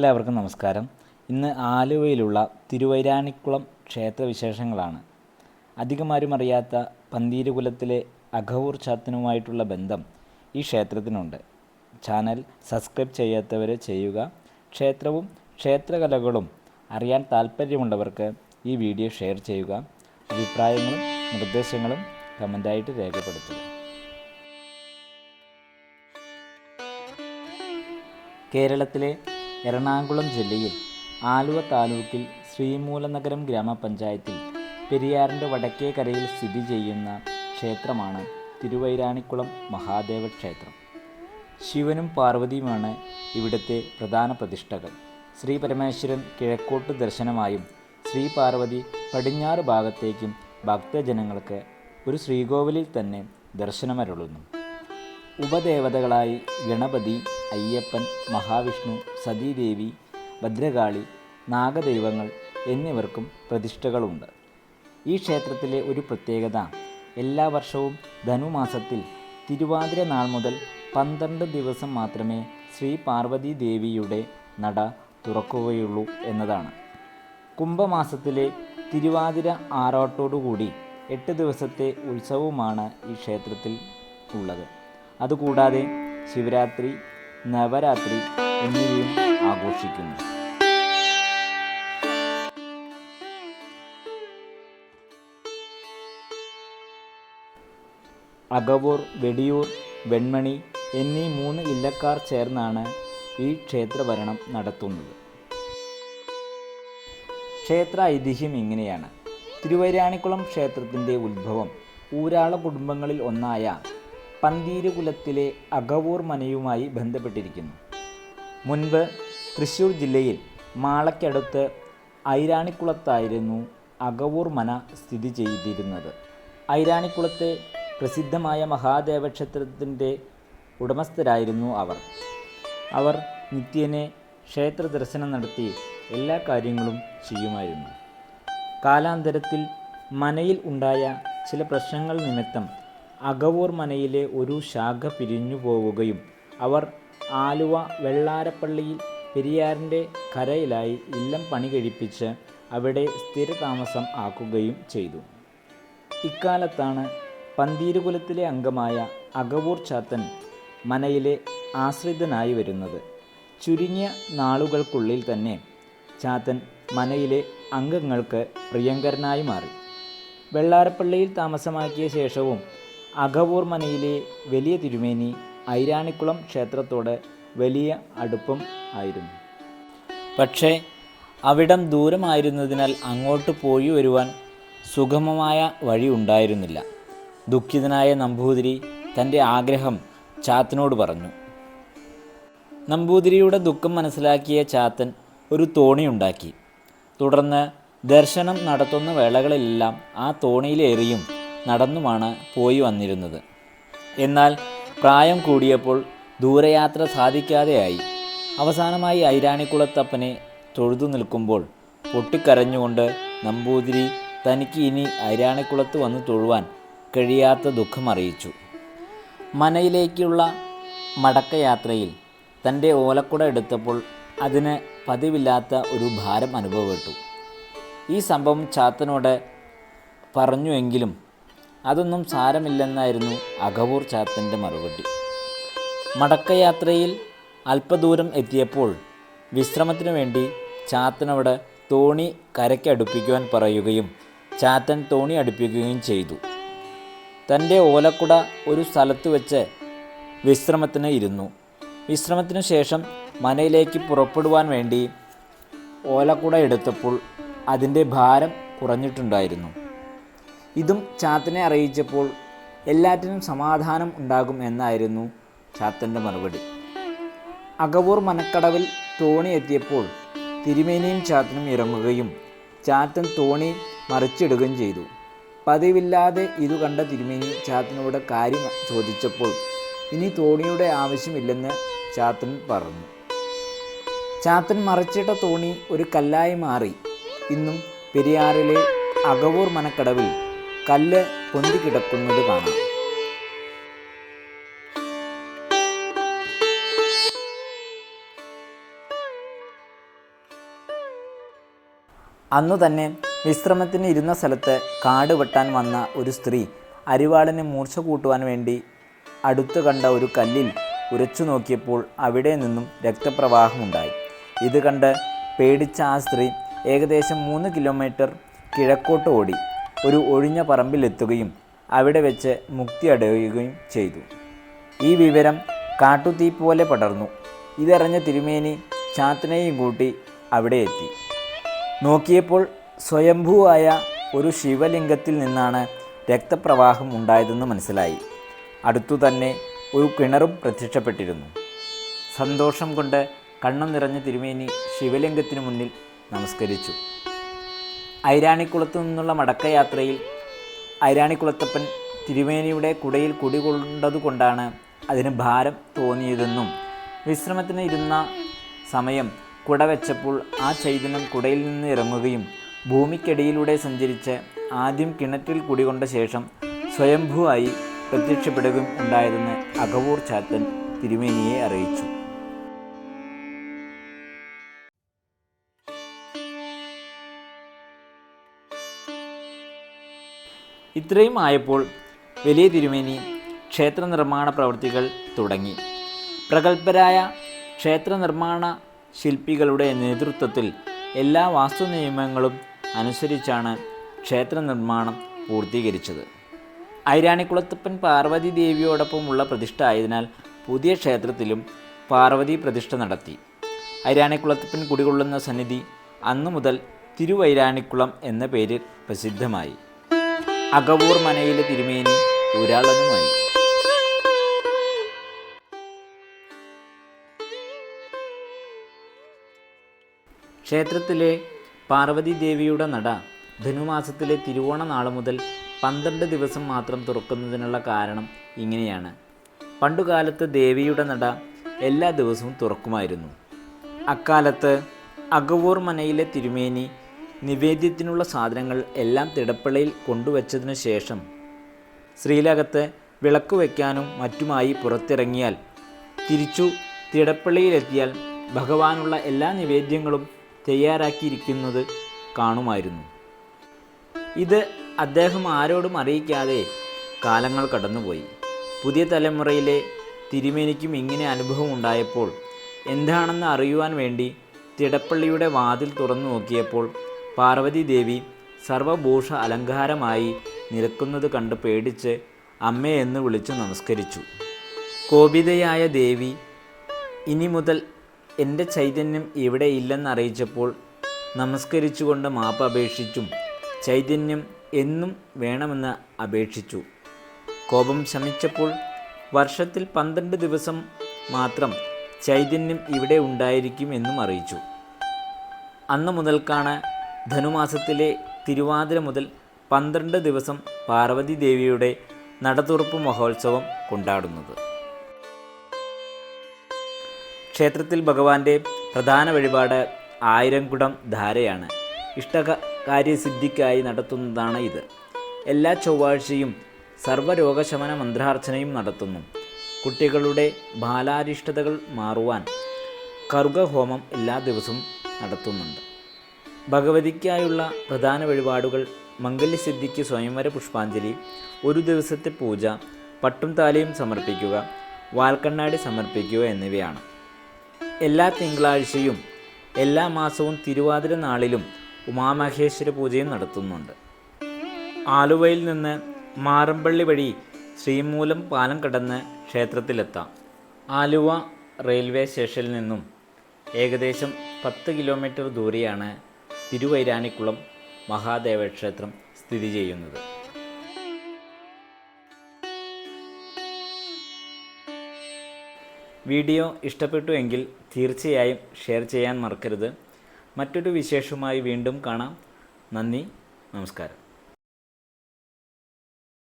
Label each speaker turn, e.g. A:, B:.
A: എല്ലാവർക്കും നമസ്കാരം. ഇന്ന് ആലുവയിലുള്ള തിരുവൈരാണിക്കുളം ക്ഷേത്രവിശേഷങ്ങളാണ്. അധികമാരും അറിയാത്ത പന്തീരുകുലത്തിലെ അഘവൂർ ചാത്തനുമായിട്ടുള്ള ബന്ധം ഈ ക്ഷേത്രത്തിനുണ്ട്. ചാനൽ സബ്സ്ക്രൈബ് ചെയ്യാത്തവർ ചെയ്യുക. ക്ഷേത്രവും ക്ഷേത്രകലകളും അറിയാൻ താല്പര്യമുള്ളവർക്ക് ഈ വീഡിയോ ഷെയർ ചെയ്യുക. അഭിപ്രായങ്ങളും നിർദ്ദേശങ്ങളും കമന്റായിട്ട് രേഖപ്പെടുത്തുക. കേരളത്തിലെ എറണാകുളം ജില്ലയിൽ ആലുവ താലൂക്കിൽ ശ്രീമൂലനഗരം ഗ്രാമപഞ്ചായത്തിൽ പെരിയാറിന്റെ വടക്കേ കരയിൽ സ്ഥിതി ചെയ്യുന്ന ക്ഷേത്രമാണ് തിരുവൈരാണിക്കുളം മഹാദേവ ക്ഷേത്രം. ശിവനും പാർവതിയുമാണ് ഇവിടുത്തെ പ്രധാന പ്രതിഷ്ഠകൾ. ശ്രീ പരമേശ്വരൻ കിഴക്കോട്ട് ദർശനമായും ശ്രീ പാർവതി പടിഞ്ഞാറ് ഭാഗത്തേക്കും ഭക്തജനങ്ങൾക്ക് ഒരു ശ്രീകോവിലിൽ തന്നെ ദർശനമരുളുന്നു. ഉപദേവതകളായി ഗണപതി അയ്യപ്പൻ മഹാവിഷ്ണു സതീദേവി ഭദ്രകാളി നാഗദൈവങ്ങൾ എന്നിവർക്കും പ്രതിഷ്ഠകളുണ്ട്. ഈ ക്ഷേത്രത്തിലെ ഒരു പ്രത്യേകത എല്ലാ വർഷവും ധനുമാസത്തിൽ തിരുവാതിര നാൾ മുതൽ പന്ത്രണ്ട് ദിവസം മാത്രമേ ശ്രീ പാർവതി ദേവിയുടെ നട തുറക്കുകയുള്ളൂ എന്നതാണ്. കുംഭമാസത്തിലെ തിരുവാതിര ആറാട്ടോടുകൂടി എട്ട് ദിവസത്തെ ഉത്സവവുമാണ് ഈ ക്ഷേത്രത്തിൽ ഉള്ളത്. അതുകൂടാതെ ശിവരാത്രി നവരാത്രി എന്നിവയും ആഘോഷിക്കുന്നു. അകവൂർ വെടിയൂർ വെൺമണി എന്നീ മൂന്ന് ഇല്ലക്കാർ ചേർന്നാണ് ഈ ക്ഷേത്രഭരണം നടത്തുന്നത്. ക്ഷേത്ര ഐതിഹ്യം ഇങ്ങനെയാണ്. തിരുവൈരാണിക്കുളം ക്ഷേത്രത്തിന്റെ ഉത്ഭവം ഊരാള കുടുംബങ്ങളിൽ ഒന്നായ പന്തീരുകുലത്തിലെ അകവൂർ മനയുമായി ബന്ധപ്പെട്ടിരിക്കുന്നു. മുൻപ് തൃശ്ശൂർ ജില്ലയിൽ മാളയ്ക്കടുത്ത് ഐരാണിക്കുളത്തായിരുന്നു അകവൂർ മന സ്ഥിതി ചെയ്തിരുന്നത്. ഐരാണിക്കുളത്തെ പ്രസിദ്ധമായ മഹാദേവ ക്ഷേത്രത്തിന്റെ ഉടമസ്ഥരായിരുന്നു അവർ. അവർ നിത്യനെ ക്ഷേത്ര ദർശനം നടത്തി എല്ലാ കാര്യങ്ങളും ചെയ്യുമായിരുന്നു. കാലാന്തരത്തിൽ മനയിൽ ഉണ്ടായ ചില പ്രശ്നങ്ങൾ നിമിത്തം അകവൂർ മനയിലെ ഒരു ശാഖ പിരിഞ്ഞു പോവുകയും അവർ ആലുവ വെള്ളാരപ്പള്ളിയിൽ പെരിയാറിന്റെ കരയിലായി ഇല്ലം പണി കഴിപ്പിച്ച് അവിടെ സ്ഥിരതാമസം ആക്കുകയും ചെയ്തു. ഇക്കാലത്താണ് പന്തീരുകുലത്തിലെ അംഗമായ അകവൂർ ചാത്തൻ മനയിലെ ആശ്രിതനായി വരുന്നത്. ചുരുങ്ങിയ നാളുകൾക്കുള്ളിൽ തന്നെ ചാത്തൻ മനയിലെ അംഗങ്ങൾക്ക് പ്രിയങ്കരനായി മാറി. വെള്ളാരപ്പള്ളിയിൽ താമസമാക്കിയ ശേഷവും അകവൂർ മനയിലെ വലിയ തിരുമേനി ഐരാണിക്കുളം ക്ഷേത്രത്തോട് വലിയ അടുപ്പം ആയിരുന്നു. പക്ഷേ അവിടം ദൂരമായിരുന്നതിനാൽ അങ്ങോട്ട് പോയി വരുവാൻ സുഗമമായ വഴി ഉണ്ടായിരുന്നില്ല. ദുഃഖിതനായ നമ്പൂതിരി തന്റെ ആഗ്രഹം ചാത്തനോട് പറഞ്ഞു. നമ്പൂതിരിയുടെ ദുഃഖം മനസ്സിലാക്കിയ ചാത്തൻ ഒരു തോണി ഉണ്ടാക്കി. തുടർന്ന് ദർശനം നടത്തുന്ന വേളകളിലെല്ലാം ആ തോണിയിലേറിയും നടന്നുമാണ് പോയി വന്നിരുന്നത്. എന്നാൽ പ്രായം കൂടിയപ്പോൾ ദൂരയാത്ര സാധിക്കാതെയായി. അവസാനമായി ഐരാണിക്കുളത്തപ്പനെ തൊഴുതു നിൽക്കുമ്പോൾ പൊട്ടിക്കരഞ്ഞുകൊണ്ട് നമ്പൂതിരി തനിക്ക് ഇനി ഐരാണിക്കുളത്ത് വന്ന് തൊഴുവാൻ കഴിയാത്ത ദുഃഖം അറിയിച്ചു. മനയിലേക്കുള്ള മടക്കയാത്രയിൽ തന്റെ ഓലക്കുട എടുത്തപ്പോൾ അതിന് പതിവില്ലാത്ത ഒരു ഭാരം അനുഭവപ്പെട്ടു. ഈ സംഭവം ചാത്തനോട് പറഞ്ഞുവെങ്കിലും അതൊന്നും സാരമില്ലെന്നായിരുന്നു അകവൂർ ചാത്തന്റെ മറുപടി. മടക്കയാത്രയിൽ അല്പദൂരം എത്തിയപ്പോൾ വിശ്രമത്തിനു വേണ്ടി ചാത്തനോട് തോണി കരയ്ക്കടുപ്പിക്കുവാൻ പറയുകയും ചാത്തൻ തോണി അടുപ്പിക്കുകയും ചെയ്തു. തന്റെ ഓലക്കുട ഒരു സ്ഥലത്ത് വെച്ച് വിശ്രമത്തിന് ഇരുന്നു. വിശ്രമത്തിനു ശേഷം മനയിലേക്ക് പുറപ്പെടുവാൻ വേണ്ടി ഓലക്കുട എടുത്തപ്പോൾ അതിന്റെ ഭാരം കുറഞ്ഞിട്ടുണ്ടായിരുന്നു. ഇതും ചാത്തനെ അറിയിച്ചപ്പോൾ എല്ലാറ്റിനും സമാധാനം ഉണ്ടാകും എന്നായിരുന്നു ചാത്തന്റെ മറുപടി. അകവൂർ മനക്കടവിൽ തോണി എത്തിയപ്പോൾ തിരുമേനിയും ചാത്തനും ഇറങ്ങുകയും ചാത്തൻ തോണി മറിച്ചിടുകയും ചെയ്തു. പതിവില്ലാതെ ഇതു കണ്ട തിരുമേനി ചാത്തനോട് കാര്യം ചോദിച്ചപ്പോൾ ഇനി തോണിയുടെ ആവശ്യമില്ലെന്ന് ചാത്തൻ പറഞ്ഞു. ചാത്തൻ മറിച്ചിട്ട തോണി ഒരു കല്ലായി മാറി. ഇന്നും പെരിയാറിലെ അകവൂർ മനക്കടവിൽ കല്ല് പൊന്തിക്കിടക്കുന്നത് കാണാം. അന്നു തന്നെ വിശ്രമത്തിന് ഇരുന്ന സ്ഥലത്ത് കാട് വെട്ടാൻ വന്ന ഒരു സ്ത്രീ അരിവാളിനെ മൂർച്ച കൂട്ടുവാൻ വേണ്ടി അടുത്ത് കണ്ട ഒരു കല്ലിൽ ഉരച്ചു നോക്കിയപ്പോൾ അവിടെ നിന്നും രക്തപ്രവാഹമുണ്ടായി. ഇത് കണ്ട് പേടിച്ച ആ സ്ത്രീ ഏകദേശം മൂന്ന് കിലോമീറ്റർ കിഴക്കോട്ട് ഓടി. ഒരു ഒഴിഞ്ഞ പറമ്പിലെത്തുകയും അവിടെ വെച്ച് മുക്തി അടയുകയും ചെയ്തു. ഈ വിവരം കാട്ടുതീ പോലെ പടർന്നു. ഇതറിഞ്ഞ തിരുമേനി ചാത്തനെയും കൂട്ടി അവിടെ എത്തി. നോക്കിയപ്പോൾ സ്വയംഭൂവായ ഒരു ശിവലിംഗത്തിൽ നിന്നാണ് രക്തപ്രവാഹം ഉണ്ടായതെന്ന് മനസ്സിലായി. അടുത്തു തന്നെ ഒരു കിണറും പ്രത്യക്ഷപ്പെട്ടിരുന്നു. സന്തോഷം കൊണ്ട് കണ്ണം നിറഞ്ഞ തിരുമേനി ശിവലിംഗത്തിനു മുന്നിൽ നമസ്കരിച്ചു. ഐരാണിക്കുളത്തു നിന്നുള്ള മടക്കയാത്രയിൽ ഐരാണിക്കുളത്തപ്പൻ തിരുമേനിയുടെ കുടയിൽ കുടികൊണ്ടതുകൊണ്ടാണ് അതിന് ഭാരം തോന്നിയതെന്നും വിശ്രമത്തിന് ഇരുന്ന സമയം കുട വെച്ചപ്പോൾ ആ ചൈതന്യം കുടയിൽ നിന്ന് ഇറങ്ങുകയും ഭൂമിക്കടിയിലൂടെ സഞ്ചരിച്ച് ആദ്യം കിണറ്റിൽ കുടികൊണ്ട ശേഷം സ്വയംഭൂവായി പ്രത്യക്ഷപ്പെടുകയും ഉണ്ടായതെന്ന് അകവൂർ ചാത്തൻ തിരുമേനിയെ അറിയിച്ചു. ഇത്രയും ആയപ്പോൾ വലിയ തിരുമേനി ക്ഷേത്ര നിർമ്മാണ പ്രവൃത്തികൾ തുടങ്ങി. പ്രഗത്ഭരായ ക്ഷേത്ര നിർമ്മാണ ശില്പികളുടെ നേതൃത്വത്തിൽ എല്ലാ വാസ്തു നിയമങ്ങളും അനുസരിച്ചാണ് ക്ഷേത്ര നിർമ്മാണം പൂർത്തീകരിച്ചത്. ഐരാണിക്കുളത്തപ്പൻ പാർവതി ദേവിയോടൊപ്പമുള്ള പ്രതിഷ്ഠ ആയതിനാൽ പുതിയ ക്ഷേത്രത്തിലും പാർവതി പ്രതിഷ്ഠ നടത്തി. ഐരാണിക്കുളത്തപ്പൻ കുടികൊള്ളുന്ന സന്നിധി അന്നു മുതൽ തിരുവൈരാണിക്കുളം എന്ന പേരിൽ പ്രസിദ്ധമായി. അകവൂർ മനയിലെ തിരുമേനി ഒരാളനുമായി ക്ഷേത്രത്തിലെ പാർവതി ദേവിയുടെ നട ധനുമാസത്തിലെ തിരുവോണ നാൾ മുതൽ പന്ത്രണ്ട് ദിവസം മാത്രം തുറക്കുന്നതിനുള്ള കാരണം ഇങ്ങനെയാണ്. പണ്ടുകാലത്ത് ദേവിയുടെ നട എല്ലാ ദിവസവും തുറക്കുമായിരുന്നു. അക്കാലത്ത് അഗവൂർ മനയിലെ തിരുമേനി നിവേദ്യത്തിനുള്ള സാധനങ്ങൾ എല്ലാം തിടപ്പള്ളിയിൽ കൊണ്ടുവച്ചതിനു ശേഷം ശ്രീലകത്ത് വിളക്ക് വയ്ക്കാനും മറ്റുമായി പുറത്തിറങ്ങിയാൽ തിരിച്ചു തിടപ്പള്ളിയിലെത്തിയാൽ ഭഗവാനുള്ള എല്ലാ നിവേദ്യങ്ങളും തയ്യാറാക്കിയിരിക്കുന്നത് കാണുമായിരുന്നു. ഇത് അദ്ദേഹം ആരോടും അറിയിക്കാതെ കാലങ്ങൾ കടന്നുപോയി. പുതിയ തലമുറയിലെ തിരുമേനിക്കും ഇങ്ങനെ അനുഭവം ഉണ്ടായപ്പോൾ എന്താണെന്ന് അറിയുവാൻ വേണ്ടി തിടപ്പള്ളിയുടെ വാതിൽ തുറന്നു നോക്കിയപ്പോൾ പാർവതി ദേവി സർവഭൂഷ അലങ്കാരമായി നിൽക്കുന്നത് കണ്ട് പേടിച്ച് അമ്മയെന്ന് വിളിച്ചു നമസ്കരിച്ചു. കോപിതയായ ദേവി ഇനി മുതൽ എന്റെ ചൈതന്യം ഇവിടെ ഇല്ലെന്നറിയിച്ചപ്പോൾ നമസ്കരിച്ചുകൊണ്ട് മാപ്പ് അപേക്ഷിച്ചും ചൈതന്യം എന്നും വേണമെന്ന് അപേക്ഷിച്ചു. കോപം ശമിച്ചപ്പോൾ വർഷത്തിൽ പന്ത്രണ്ട് ദിവസം മാത്രം ചൈതന്യം ഇവിടെ ഉണ്ടായിരിക്കും എന്നും അറിയിച്ചു. അന്ന് മുതൽക്കാണ് ധനുമാസത്തിലെ തിരുവാതിര മുതൽ പന്ത്രണ്ട് ദിവസം പാർവതി ദേവിയുടെ നടതുറപ്പ് മഹോത്സവം കൊണ്ടാടുന്നത്. ക്ഷേത്രത്തിൽ ഭഗവാന്റെ പ്രധാന വഴിപാട് ആയിരം കുടം ധാരയാണ് ഇഷ്ടകാര്യസിദ്ധിക്കായി നടത്തുന്നതാണ് ഇത്. എല്ലാ ചൊവ്വാഴ്ചയും സർവരോഗശമന മന്ത്രാർച്ചനയും നടത്തുന്നു. കുട്ടികളുടെ ബാലാരിഷ്ടതകൾ മാറുവാൻ കറുകഹോമം എല്ലാ ദിവസവും നടത്തുന്നുണ്ട്. ഭഗവതിക്കായുള്ള പ്രധാന വഴിപാടുകൾ മംഗല്യസിദ്ധിക്ക് സ്വയംവര പുഷ്പാഞ്ജലി ഒരു ദിവസത്തെ പൂജ പട്ടും താലിയും സമർപ്പിക്കുക വാൽക്കണ്ണാടി സമർപ്പിക്കുക എന്നിവയാണ്. എല്ലാ തിങ്കളാഴ്ചയും എല്ലാ മാസവും തിരുവാതിര നാളിലും ഉമാമഹേശ്വര പൂജയും നടത്തുന്നുണ്ട്. ആലുവയിൽ നിന്ന് മാറമ്പള്ളി വഴി ശ്രീമൂലം പാലം കടന്ന് ക്ഷേത്രത്തിലെത്താം. ആലുവ റെയിൽവേ സ്റ്റേഷനിൽ നിന്നും ഏകദേശം പത്ത് കിലോമീറ്റർ ദൂരെയാണ് തിരുവൈരാനിക്കുളം മഹാദേവ ക്ഷേത്രം സ്ഥിതി ചെയ്യുന്നത്. വീഡിയോ ഇഷ്ടപ്പെട്ടു എങ്കിൽ തീർച്ചയായും ഷെയർ ചെയ്യാൻ മറക്കരുത്. മറ്റൊരു വിശേഷവുമായി വീണ്ടും കാണാം. നന്ദി നമസ്കാരം.